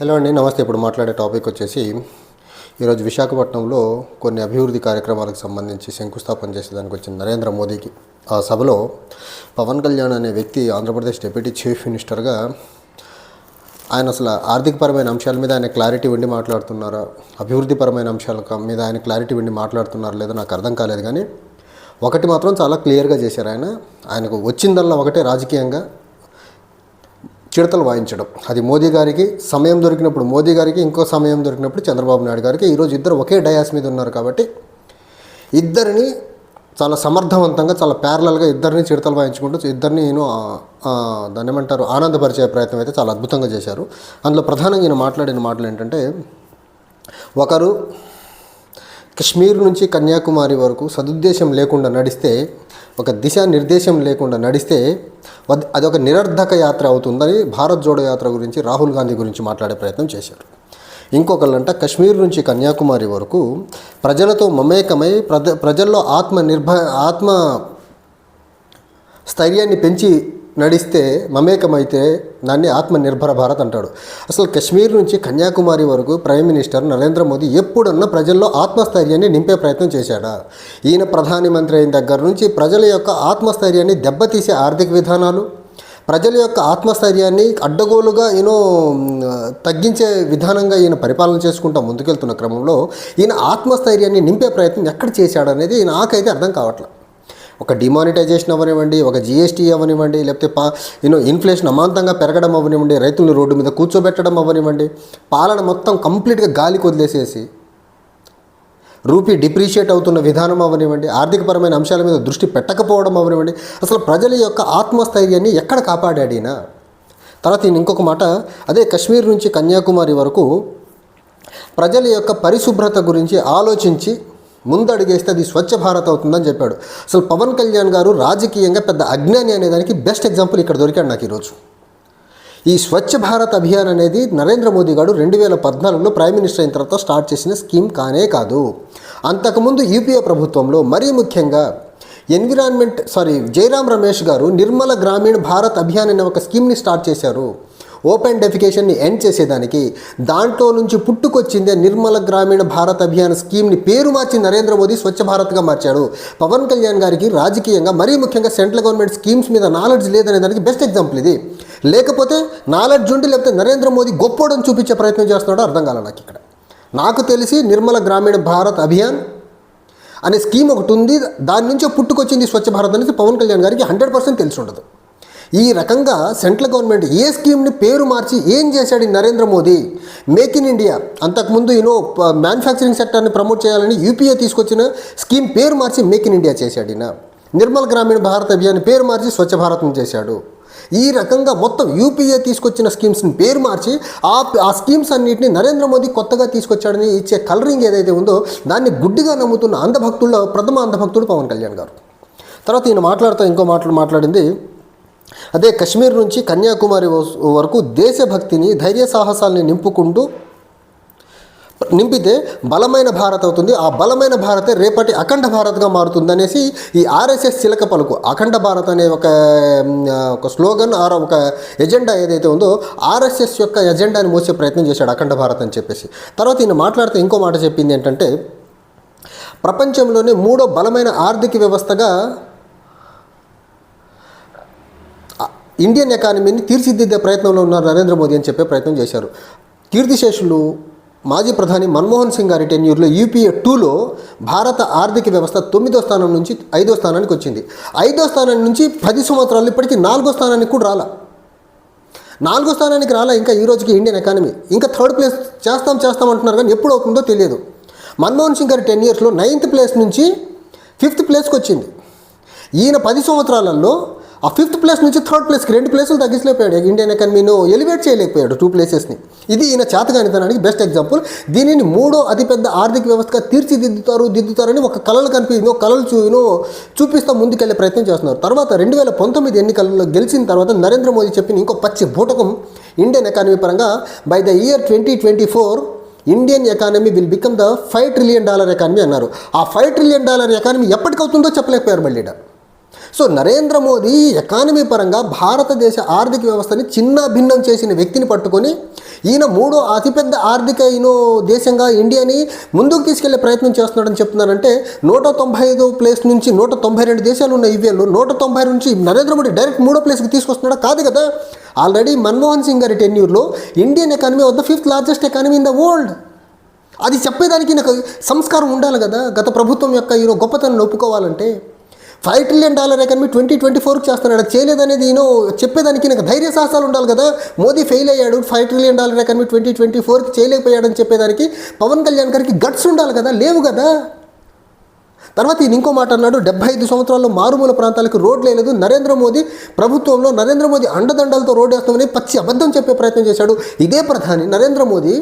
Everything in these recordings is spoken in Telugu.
హలో అండి నమస్తే. ఇప్పుడు మాట్లాడే టాపిక్ వచ్చేసి ఈరోజు విశాఖపట్నంలో కొన్ని అభివృద్ధి కార్యక్రమాలకు సంబంధించి శంకుస్థాపన చేసేదానికి వచ్చిన నరేంద్ర మోదీకి. ఆ సభలో పవన్ కళ్యాణ్ అనే వ్యక్తి ఆంధ్రప్రదేశ్ డిప్యూటీ చీఫ్ మినిస్టర్గా ఆయన అసలు ఆర్థికపరమైన అంశాల మీద ఆయన క్లారిటీ ఉండి మాట్లాడుతున్నారా? అభివృద్ధిపరమైన అంశాల మీద ఆయన క్లారిటీ ఉండి మాట్లాడుతున్నారా లేదో నాకు అర్థం కాలేదు కానీ ఒకటి మాత్రం చాలా క్లియర్గా చేశారు ఆయన. ఆయనకు వచ్చిందల్లా ఒకటే రాజకీయంగా చిడతలు వాయించడం. అది మోదీ గారికి సమయం దొరికినప్పుడు మోదీ గారికి ఇంకో సమయం దొరికినప్పుడు చంద్రబాబు నాయుడు గారికి ఈరోజు ఇద్దరు ఒకే డయాస్ మీద ఉన్నారు కాబట్టి ఇద్దరిని చాలా సమర్థవంతంగా చాలా ప్యారలల్గా ఇద్దరిని చిడతలు వాయించుకుంటూ ఇద్దరిని నేను దాన్ని ఏమంటారు ఆనందపరిచే ప్రయత్నం అయితే చాలా అద్భుతంగా చేశారు. అందులో ప్రధానంగా నేను మాట్లాడిన మాటలు ఏంటంటే ఒకరు కశ్మీర్ నుంచి కన్యాకుమారి వరకు సదుద్దేశం లేకుండా నడిస్తే ఒక దిశానిర్దేశం లేకుండా నడిస్తే వద్- అదొక నిరర్ధక యాత్ర అవుతుందని భారత్ జోడో యాత్ర గురించి రాహుల్ గాంధీ గురించి మాట్లాడే ప్రయత్నం చేశారు. ఇంకొకళ్ళంట కశ్మీర్ నుంచి కన్యాకుమారి వరకు ప్రజలతో మమేకమై ప్రజ ప్రజల్లో ఆత్మ నిర్భ ఆత్మ స్థైర్యాన్ని పెంచి నడిస్తే మమేకమైతే దాన్ని ఆత్మనిర్భర భారత్ అంటాడు. అసలు కశ్మీర్ నుంచి కన్యాకుమారి వరకు ప్రైమ్ మినిస్టర్ నరేంద్ర మోదీ ఎప్పుడన్నా ప్రజల్లో ఆత్మస్థైర్యాన్ని నింపే ప్రయత్నం చేశాడా? ఈయన ప్రధానమంత్రి అయిన దగ్గర నుంచి ప్రజల యొక్క ఆత్మస్థైర్యాన్ని దెబ్బతీసే ఆర్థిక విధానాలు ప్రజల యొక్క ఆత్మస్థైర్యాన్ని అడ్డగోలుగా యూనో తగ్గించే విధానంగా ఈయన పరిపాలన చేసుకుంటా ముందుకెళ్తున్న క్రమంలో ఈయన ఆత్మస్థైర్యాన్ని నింపే ప్రయత్నం ఎక్కడ చేశాడనేది నాకైతే అర్థం కావట్లేదు ఒక డిమానిటైజేషన్ అవ్వనివ్వండి ఒక జిఎస్టీ అవ్వనివ్వండి లేకపోతే పా యూనో ఇన్ఫ్లేషన్ అమాంతంగా పెరగడం అవ్వనివ్వండి రైతులను రోడ్డు మీద కూర్చోబెట్టడం అవ్వనివ్వండి పాలన మొత్తం కంప్లీట్గా గాలికి వదిలేసేసి రూపీ డిప్రిషియేట్ అవుతున్న విధానం అవ్వనివ్వండి ఆర్థికపరమైన అంశాల మీద దృష్టి పెట్టకపోవడం అవ్వనివ్వండి అసలు ప్రజల యొక్క ఆత్మస్థైర్యాన్ని ఎక్కడ కాపాడాడినా తర్వాత ఈయన ఇంకొక మాట అదే కశ్మీర్ నుంచి కన్యాకుమారి వరకు ప్రజల యొక్క పరిశుభ్రత గురించి ఆలోచించి ముందడుగేస్తే అది స్వచ్ఛ భారత్ అవుతుందని చెప్పాడు. అసలు పవన్ కళ్యాణ్ గారు రాజకీయంగా పెద్ద అజ్ఞాని అనేదానికి బెస్ట్ ఎగ్జాంపుల్ ఇక్కడ దొరికాడు నాకు ఈరోజు. ఈ స్వచ్ఛ భారత్ అభియాన్ అనేది నరేంద్ర మోదీ గారు రెండు వేల పద్నాలుగులో ప్రైమ్ మినిస్టర్ అయిన తర్వాత స్టార్ట్ చేసిన స్కీమ్ కానే కాదు. అంతకుముందు యూపీఏ ప్రభుత్వంలో మరీ ముఖ్యంగా ఎన్విరాన్మెంట్ సారీ జయరాం రమేష్ గారు నిర్మల గ్రామీణ భారత్ అభియాన్ అనే ఒక స్కీమ్ని స్టార్ట్ చేశారు. ఓపెన్ డెఫికేషన్ని ఎండ్ చేసేదానికి దాంట్లో నుంచి పుట్టుకొచ్చిందే నిర్మల గ్రామీణ భారత్ అభియాన్ స్కీమ్ని పేరు మార్చి నరేంద్ర మోదీ స్వచ్ఛ భారత్గా మార్చాడు. పవన్ కళ్యాణ్ గారికి రాజకీయంగా మరీ ముఖ్యంగా సెంట్రల్ గవర్నమెంట్ స్కీమ్స్ మీద నాలెడ్జ్ లేదనే దానికి బెస్ట్ ఎగ్జాంపుల్ ఇది. లేకపోతే నాలెడ్జ్ ఉండి లేకపోతే నరేంద్ర మోదీ గొప్పోడని చూపించే ప్రయత్నం చేస్తున్నాడో? అర్థం కాలే నాకు ఇక్కడ. నాకు తెలిసి నిర్మల గ్రామీణ భారత్ అభియాన్ అనే స్కీమ్ ఒకటి ఉంది. దాని నుంచే పుట్టుకొచ్చింది స్వచ్ఛ భారత్ అనేది పవన్ కళ్యాణ్ గారికి హండ్రెడ్ పర్సెంట్ తెలిసి ఉండదు. ఈ రకంగా సెంట్రల్ గవర్నమెంట్ ఏ స్కీమ్ని పేరు మార్చి ఏం చేశాడు Narendra Modi? Make in India. అంతకుముందు యూనో మ్యానుఫ్యాక్చరింగ్ సెక్టర్ని ప్రమోట్ చేయాలని యూపీఏ తీసుకొచ్చిన స్కీమ్ పేరు మార్చి మేక్ ఇన్ ఇండియా చేశాడు ఈయన. నిర్మల్ గ్రామీణ భారత్ అభియాన్ పేరు మార్చి స్వచ్ఛ భారత్ని చేశాడు. ఈ రకంగా మొత్తం యూపీఏ తీసుకొచ్చిన స్కీమ్స్ని పేరు మార్చి ఆ ఆ స్కీమ్స్ అన్నింటినీ నరేంద్ర మోదీ కొత్తగా తీసుకొచ్చాడని ఇచ్చే కలరింగ్ ఏదైతే ఉందో దాన్ని గుడ్డిగా నమ్ముతున్న అంధభక్తుల్లో ప్రథమ అంధభక్తుడు పవన్ కళ్యాణ్ గారు. తర్వాత ఈయన మాట్లాడుతూ ఇంకో మాటలు మాట్లాడింది అదే కశ్మీర్ నుంచి కన్యాకుమారి వరకు దేశభక్తిని ధైర్య సాహసాలని నింపుకుంటూ నింపితే బలమైన భారత్ అవుతుంది. ఆ బలమైన భారతే రేపటి అఖండ భారత్గా మారుతుంది అనేసి ఈ ఆర్ఎస్ఎస్ చిలక పలుకు. అఖండ భారత్ అనే ఒక ఒక స్లోగన్ ఆర్ ఒక ఎజెండా ఏదైతే ఉందో ఆర్ఎస్ఎస్ యొక్క ఎజెండాని మోసే ప్రయత్నం చేశాడు అఖండ భారత్ అని చెప్పేసి. తర్వాత ఈయన మాట్లాడితే ఇంకో మాట చెప్పింది ఏంటంటే ప్రపంచంలోనే మూడో బలమైన ఆర్థిక వ్యవస్థగా ఇండియన్ ఎకానమీని తీర్చిదిద్దే ప్రయత్నంలో ఉన్నారు నరేంద్ర మోదీ అని చెప్పే ప్రయత్నం చేశారు. కీర్తిశేషులు మాజీ ప్రధాని మన్మోహన్ సింగ్ గారి టెన్యూర్లో యూపీఏ టూలో భారత ఆర్థిక వ్యవస్థ తొమ్మిదో స్థానం నుంచి ఐదో స్థానానికి వచ్చింది. ఐదో స్థానం నుంచి పది సంవత్సరాలు ఇప్పటికీ నాలుగో స్థానానికి కూడా రాలా. నాలుగో స్థానానికి రాలా ఇంకా ఈ రోజుకి ఇండియన్ ఎకానమీ. ఇంకా థర్డ్ ప్లేస్ చేస్తాం చేస్తాం అంటున్నారు కానీ ఎప్పుడు అవుతుందో తెలియదు. మన్మోహన్ సింగ్ గారి టెన్ ఇయర్స్లో నైన్త్ ప్లేస్ నుంచి ఫిఫ్త్ ప్లేస్కి వచ్చింది. ఈయన పది సంవత్సరాలలో ఆ ఫిఫ్త్ ప్లేస్ నుంచి థర్డ్ ప్లేస్కి రెండు ప్లేసులు తగ్గించలేకపోయాడు. ఇండియన్ ఎకానమీను ఎలివేట్ చేయలేకపోయాడు టూ ప్లేసెస్ని ఇది ఈయన చేతగానితనానికి బెస్ట్ ఎగ్జాంపుల్ దీనిని మూడో అతిపెద్ద ఆర్థిక వ్యవస్థగా తీర్చిదిద్దుతారు దిద్దుతారని ఒక కళలు కనిపి కళలు చూను చూపిస్తూ ముందుకెళ్ళే ప్రయత్నం చేస్తున్నారు. తర్వాత రెండు వేల పంతొమ్మిది ఎన్నికల్లో గెలిచిన తర్వాత నరేంద్ర మోదీ చెప్పిన ఇంకో పచ్చి బూటకం ఇండియన్ ఎకానమీ పరంగా by the year twenty twenty four Indian economy will become the five trillion dollar economy అన్నారు. ఆ ఫైవ్ ట్రిలియన్ డాలర్ ఎకానమీ ఎప్పటికవుతుందో చెప్పలేకపోయారు మళ్ళీ సో నరేంద్ర మోదీ ఎకానమీ పరంగా భారతదేశ ఆర్థిక వ్యవస్థని చిన్న భిన్నం చేసిన వ్యక్తిని పట్టుకొని ఈయన మూడో అతిపెద్ద ఆర్థిక ఈయన దేశంగా ఇండియాని ముందుకు తీసుకెళ్ళే ప్రయత్నం చేస్తున్నాడని చెప్తున్నారంటే నూట తొంభై ఐదో ప్లేస్ నుంచి నూట తొంభై రెండు దేశాలు ఉన్న ఇవేళ్ళు నూట తొంభై నుంచి నరేంద్ర మోడీ డైరెక్ట్ మూడో ప్లేస్కి తీసుకొస్తున్నాడా? కాదు కదా. ఆల్రెడీ మన్మోహన్ సింగ్ గారి టెన్యూర్లో ఇండియన్ ఎకానమీ వద్ద fifth largest economy in the world. అది చెప్పేదానికి నాకు సంస్కారం ఉండాలి కదా. గత ప్రభుత్వం యొక్క ఈరో గొప్పతనం ఒప్పుకోవాలంటే. Five trillion dollar economy twenty twenty ఫోర్కి చేస్తున్నాడు. చేయలేదనేది నేను చెప్పేదానికి నాకు ధైర్య సాహసాలు ఉండాలి కదా. మోదీ ఫెయిల్ అయ్యాడు five trillion dollar economy twenty twenty ఫోర్కి చేయలేకపోయాడని చెప్పేదానికి పవన్ కళ్యాణ్ గారికి గట్స్ ఉండాలి కదా లేవు కదా. తర్వాత ఈయన ఇంకో మాట అన్నాడు డెబ్బై ఐదు సంవత్సరాల్లో మారుమూల ప్రాంతాలకు రోడ్ లేదు నరేంద్ర మోదీ ప్రభుత్వంలో నరేంద్ర మోదీ అండదండలతో రోడ్ వేస్తామని పచ్చి అబద్ధం చెప్పే ప్రయత్నం చేశాడు. ఇదే ప్రధాని నరేంద్ర మోదీ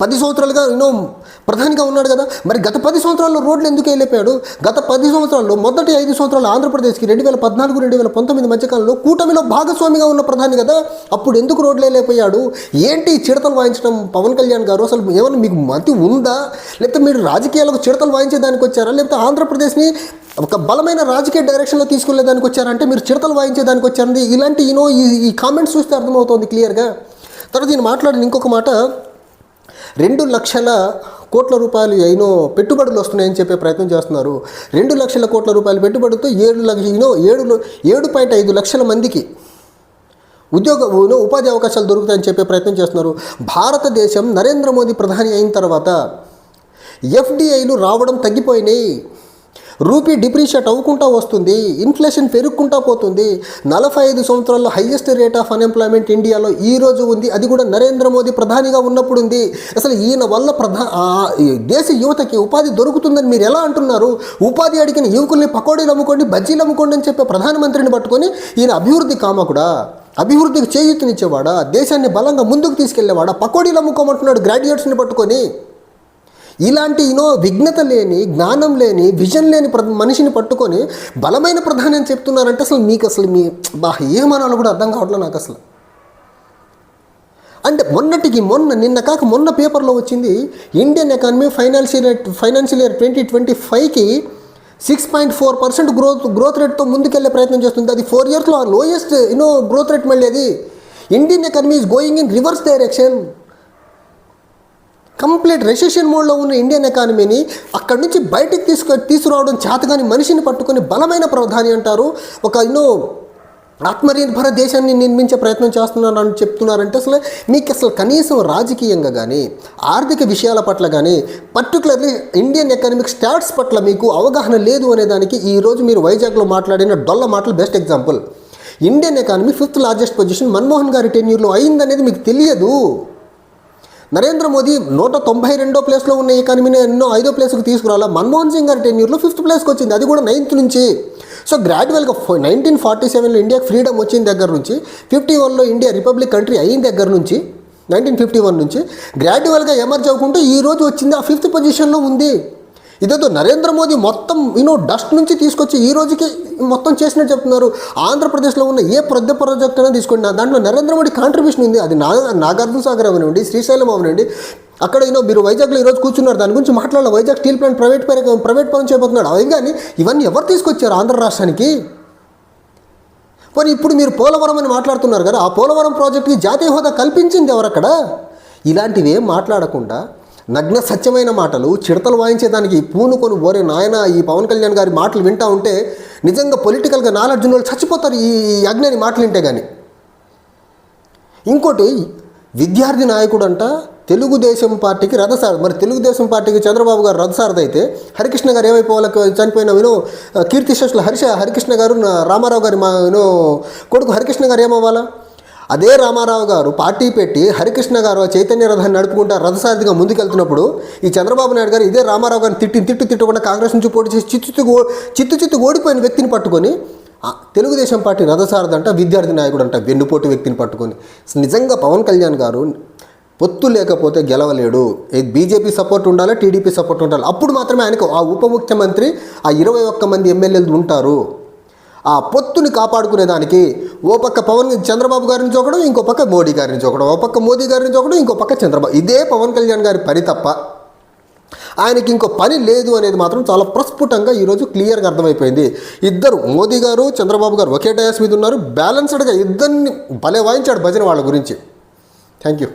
పది సంవత్సరాలుగా ఎన్నో ప్రధానిగా ఉన్నాడు కదా. మరి గత పది సంవత్సరాల్లో రోడ్లు ఎందుకు వెళ్ళిపోయాడు గత పది సంవత్సరాల్లో మొదటి ఐదు సంవత్సరాలు ఆంధ్రప్రదేశ్కి రెండు వేల పద్నాలుగు రెండు వేల పంతొమ్మిది మధ్యకాలంలో కూటమిలో భాగస్వామిగా ఉన్న ప్రధాని కదా. అప్పుడు ఎందుకు రోడ్లు వెళ్ళిపోయాడు ఏంటి ఈ చిడతలు వాయించడం పవన్ కళ్యాణ్ గారు? అసలు ఏమన్నా మీకు మతి ఉందా? లేకపోతే మీరు రాజకీయాలకు చిడతలు వాయించేదానికి వచ్చారా? లేకపోతే ఆంధ్రప్రదేశ్ని ఒక బలమైన రాజకీయ డైరెక్షన్లో తీసుకెళ్ళేదానికి వచ్చారంటే మీరు చిడతలు వాయించేదానికి వచ్చారండి. ఇలాంటి యూనో ఈ ఈ కామెంట్స్ చూస్తే అర్థమవుతుంది క్లియర్గా. తర్వాత నేను మాట్లాడిన ఇంకొక మాట రెండు లక్షల కోట్ల రూపాయలు అయినో పెట్టుబడులు వస్తున్నాయని చెప్పే ప్రయత్నం చేస్తున్నారు. రెండు లక్షల కోట్ల రూపాయలు పెట్టుబడితో ఏడు లక్ష యూనో ఏడు ఏడు పాయింట్ ఐదు లక్షల మందికి ఉద్యోగ ఉపాధి అవకాశాలు దొరుకుతాయని చెప్పే ప్రయత్నం చేస్తున్నారు. భారతదేశం నరేంద్ర మోదీ ప్రధాని అయిన తర్వాత ఎఫ్డిఐలు రావడం తగ్గిపోయినాయి. రూపీ డిప్రిషియేట్ అవ్వకుండా వస్తుంది ఇన్ఫ్లేషన్ పెరుగుకుంటా పోతుంది. నలభై ఐదు సంవత్సరాల్లో హైయెస్ట్ రేట్ ఆఫ్ అన్ఎంప్లాయ్మెంట్ ఇండియాలో ఈ రోజు ఉంది. అది కూడా నరేంద్ర మోదీ ప్రధానిగా ఉన్నప్పుడు ఉంది. అసలు ఈయన వల్ల ప్రధా దేశ యువతకి ఉపాధి దొరుకుతుందని మీరు ఎలా అంటున్నారు? ఉపాధి అడిగిన యువకుల్ని పకోడీలు అమ్ముకోండి బజ్జీలు అమ్ముకోండి అని చెప్పే ప్రధానమంత్రిని పట్టుకొని ఈయన అభివృద్ధి కామకుడా? అభివృద్ధికి చేయూతనిచ్చేవాడా? దేశాన్ని బలంగా ముందుకు తీసుకెళ్ళేవాడా? పకోడీలు అమ్ముకోమంటున్నాడు గ్రాడ్యుయేట్స్ని పట్టుకొని. ఇలాంటి యూనో విఘ్నత లేని జ్ఞానం లేని విజన్ లేని ప్ర మనిషిని పట్టుకొని బలమైన ప్రధాని అని చెప్తున్నారంటే అసలు మీకు అసలు మీ బా ఏమనాలో కూడా అర్థం కావట్లేదు నాకు అసలు. అంటే మొన్నటికి మొన్న నిన్న కాక మొన్న పేపర్లో వచ్చింది Indian economy financial financial year twenty twenty ఫైవ్కి six point four percent growth growth రేట్తో ముందుకెళ్ళే ప్రయత్నం చేస్తుంది. అది ఫోర్ ఇయర్స్లో లోయెస్ట్ యూనో గ్రోత్ రేట్ మళ్ళీ అది. Indian economy is going in reverse direction complete recession మోడ్లో ఉన్న ఇండియన్ ఎకానమీని అక్కడి నుంచి బయటికి తీసుకు తీసుకురావడం చేతగాని మనిషిని పట్టుకొని బలమైన ప్రధాని అంటారు. ఒక ఎన్నో ఆత్మనిర్భర దేశాన్ని నిర్మించే ప్రయత్నం చేస్తున్నారని చెప్తున్నారంటే అసలు మీకు అసలు కనీసం రాజకీయంగా కానీ ఆర్థిక విషయాల పట్ల కానీ పర్టికులర్లీ ఇండియన్ ఎకనామిక్ స్టాట్స్ పట్ల మీకు అవగాహన లేదు అనే దానికి ఈరోజు మీరు వైజాగ్లో మాట్లాడిన డొల్ల మాటలు best example Indian economy fifth largest position Manmohan గారి టెన్యూర్లో అయిందనేది మీకు తెలియదు. నరేంద్ర మోదీ నూట తొంభై రెండో ప్లేస్లో ఉన్న ఎకానమీని ఎన్నో ఐదో ప్లేస్కి తీసుకురాలా? మన్మోహన్ సింగ్ గారి టెన్యూర్లో ఫిఫ్త్ ప్లేస్కి వచ్చింది. అది కూడా నైన్త్ నుంచి. సో గ్రాడ్యువల్గా నైన్టీన్ ఫార్టీ సెవెన్లో ఇండియాకి ఫ్రీడమ్ వచ్చిన దగ్గర నుంచి ఫిఫ్టీ వన్లో ఇండియా రిపబ్లిక్ కంట్రీ అయిన దగ్గర నుంచి నైన్టీన్ ఫిఫ్టీ వన్ నుంచి గ్రాడ్యువల్గా ఎమర్జ్ అవ్వకుంటూ ఈ రోజు వచ్చింది. ఆ ఫిఫ్త్ పొజిషన్లో ఉంది. ఇదేదో నరేంద్ర మోదీ మొత్తం యూనో డస్ట్ నుంచి తీసుకొచ్చి ఈ రోజుకి మొత్తం చేసినట్టు చెప్తున్నారు. ఆంధ్రప్రదేశ్లో ఉన్న ఏ పెద్ద ప్రాజెక్ట్ అయినా తీసుకోండి. నా- దాంట్లో నరేంద్ర మోడీ కాంట్రిబ్యూషన్ ఉంది. అది నా నాగార్జున సాగర్ అవనండి శ్రీశైలం అవనండి అక్కడ యూనో మీరు వైజాగ్లో ఈరోజు కూర్చున్నారు. దాని గురించి మాట్లాడాలి. వైజాగ్ స్టీల్ ప్లాంట్ ప్రైవేట్ పని ప్రైవేట్ పని చేయబోతున్నాడు అవి కానీ ఇవన్నీ ఎవరు తీసుకొచ్చారు ఆంధ్ర రాష్ట్రానికి? మరి ఇప్పుడు మీరు పోలవరం అని మాట్లాడుతున్నారు కదా ఆ పోలవరం ప్రాజెక్టుకి జాతీయ హోదా కల్పించింది ఎవరక్కడ? ఇలాంటివి ఏం మాట్లాడకుండా నగ్న సత్యమైన మాటలు చిడతలు వాయించేదానికి పూనుకొని ఓరే నాయన ఈ పవన్ కళ్యాణ్ గారి మాటలు వింటా ఉంటే నిజంగా పొలిటికల్గా నాలెడ్జ్ వాళ్ళు చచ్చిపోతారు ఈ అజ్ఞాని మాటలు వింటే కానీ ఇంకోటి విద్యార్థి నాయకుడు అంట తెలుగుదేశం పార్టీకి రథసారథి. మరి తెలుగుదేశం పార్టీకి చంద్రబాబు గారు రథసారథి అయితే హరికృష్ణ గారు ఏమైపోవాలి? చనిపోయిన వినో కీర్తిశేషులు హరిష హరికృష్ణ గారు రామారావు గారి మా వినో కొడుకు హరికృష్ణ గారు ఏమవ్వాలా? అదే రామారావు గారు పార్టీ పెట్టి హరికృష్ణ గారు చైతన్య రథాన్ని నడుపుకుంటా రథసారథిగా ముందుకెళ్తున్నప్పుడు ఈ చంద్రబాబు నాయుడు గారు ఇదే రామారావు గారిని తిట్టి తిట్టు తిట్టకుండా కాంగ్రెస్ నుంచి పోటీ చేసి చిత్తు చిత్తు చిత్తు ఓడిపోయిన వ్యక్తిని పట్టుకొని తెలుగుదేశం పార్టీ రథసారథి అంట విద్యార్థి నాయకుడు అంట వెన్నుపోటు వ్యక్తిని పట్టుకొని. నిజంగా పవన్ కళ్యాణ్ గారు పొత్తు లేకపోతే గెలవలేడు. బీజేపీ సపోర్ట్ ఉండాలి టీడీపీ సపోర్ట్ ఉండాలి? అప్పుడు మాత్రమే ఆయనకు ఆ ఉప ముఖ్యమంత్రి ఆ ఇరవై ఒక్క మంది ఎమ్మెల్యేలు ఉంటారు. ఆ పొత్తుని కాపాడుకునేదానికి ఓ పక్క పవన్ చంద్రబాబు గారి నుంచి ఒకడు ఇంకో పక్క మోడీ గారి నుంచి ఒకడు ఓ పక్క మోదీ గారి నుంచి ఒకడు ఇంకో పక్క చంద్రబాబు. ఇదే పవన్ కళ్యాణ్ గారి పని తప్ప ఆయనకి ఇంకో పని లేదు అనేది మాత్రం చాలా ప్రస్ఫుటంగా ఈరోజు క్లియర్గా అర్థమైపోయింది. ఇద్దరు మోదీ గారు చంద్రబాబు గారు ఒకే డయాస్ మీద ఉన్నారు. బ్యాలెన్స్డ్గా ఇద్దరిని భలే వాయించాడు భజన వాళ్ళ గురించి. Thank you.